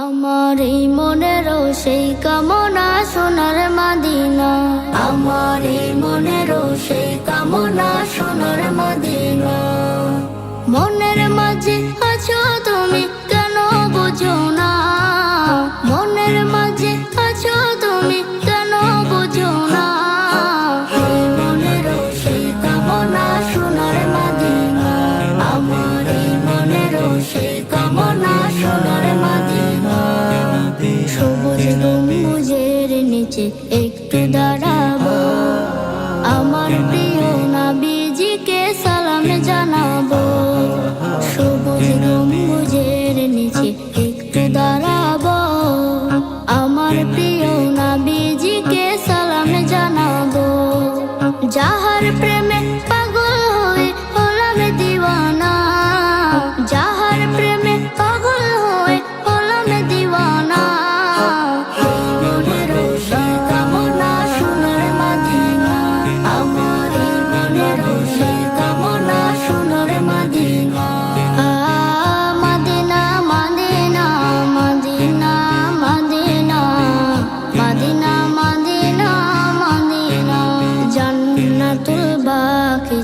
আমার এই মনের সেই কামনা সোনার মাদিনা। আমার এই মনের সেই কামনা সোনার মাদিনা। মনের মাঝে সবুজ গম্বুজের নিচে একটু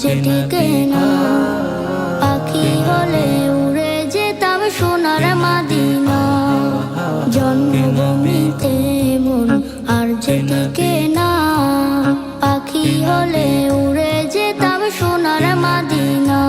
যে টিকে না পাখি হলে উড়ে যেতাম সোনার মাদিনা। জন্মভূমিতে মন আর যে টিকে না পাখি হলে উড়ে যেতাম সোনার মাদিনা।